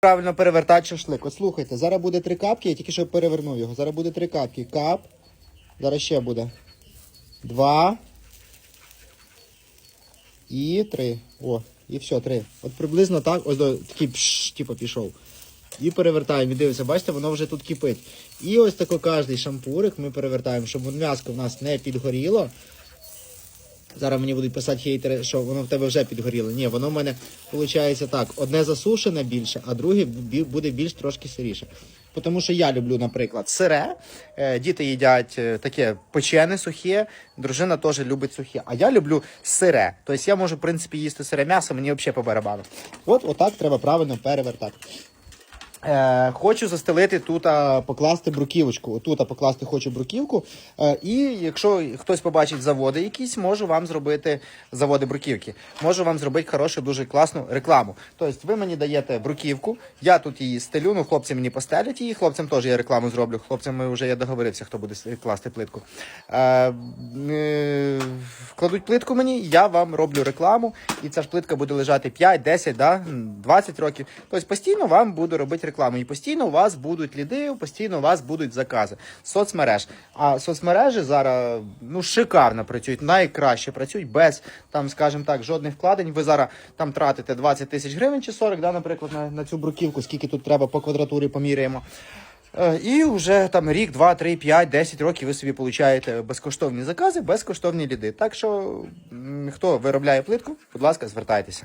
Правильно перевертати шашлик. От слухайте, зараз буде три капки, я тільки що перевернув його. Зараз буде три капки. Кап. Зараз ще буде. Два. І три. О, і все, три. От приблизно так, ось такий пш, типу, пішов. І перевертаємо. І дивимося, бачите, воно вже тут кипить. І ось тако кожний шампурик ми перевертаємо, щоб м'яско в нас не підгоріло. Зараз мені будуть писати хейтери, що воно в тебе вже підгоріло. Ні, воно в мене виходить так: одне засушене більше, а друге буде більш трошки сиріше. Тому що я люблю, наприклад, сире. Е, Діти їдять е, таке печене сухе, дружина теж любить сухе. А я люблю сире. Тобто я можу, в принципі, їсти сире м'ясо, мені взагалі по барабану. От отак треба правильно перевертати. Е, хочу застелити тут, покласти бруківочку. Тут а, покласти хочу бруківку. Е, і якщо хтось побачить заводи якісь, можу вам зробити заводи бруківки. Можу вам зробити хорошу, дуже класну рекламу. Тобто ви мені даєте бруківку, я тут її стелю, ну хлопці мені постелять її, хлопцям теж я рекламу зроблю. Хлопцям вже я договорився, хто буде класти плитку. Е, е, кладуть плитку мені, я вам роблю рекламу, і ця ж плитка буде лежати 5, 10, да, 20 років. Тобто постійно вам буду робити рекламу. І постійно у вас будуть ліди, постійно у вас будуть закази соцмереж. А соцмережі зараз ну шикарно працюють, найкраще працюють без там, скажімо так, жодних вкладень. Ви зараз там тратите 20 тисяч гривень чи 40, да, наприклад, на, на цю бруківку, скільки тут треба по квадратурі поміряємо. Е, І вже там рік, два, три, п'ять, десять років ви собі получаєте безкоштовні закази, безкоштовні ліди. Так що хто виробляє плитку, будь ласка, звертайтеся.